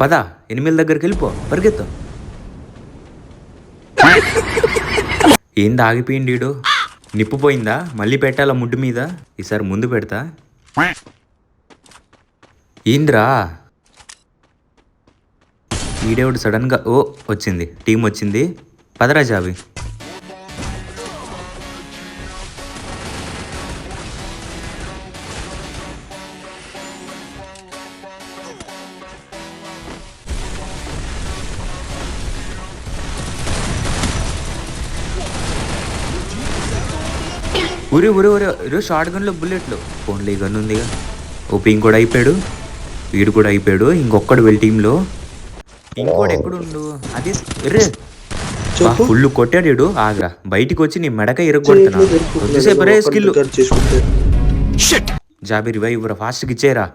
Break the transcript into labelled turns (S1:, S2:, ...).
S1: పద ఎనిమిది దగ్గరికి వెళ్ళిపో పరిగెత్తు. ఏంది ఆగిపోయింది ఈడు? నిప్పు పోయిందా? మళ్ళీ పెట్టాలా ముడ్డు మీద? ఈసారి ముందు పెడతా. ఏంద్రా? ఈడేవుడు సడన్గా ఓ వచ్చింది. టీం వచ్చింది. పదరా జాబి ఊరి ఊరి ఊరి ఈరోజు షార్ట్ గన్లో బుల్లెట్లు. ఫోన్లో ఈ గన్ ఉందిగా. ఓపింగ్ కూడా అయిపోయాడు. వీడు కూడా అయిపోయాడు. ఇంకొక్కడు వెళ్ళి టీంలో. ఇంకోటి ఎక్కడుండు? అది
S2: చెప్పు.
S1: ఫుల్ కొట్టాడు ఆగ్రా. బయటికి వచ్చి నీ మెడక ఇరగొడుతున్నా. కొద్దిసేపు రే స్కిల్ జాబీ రివైవ్ ఫాస్ట్గా ఇచ్చేరా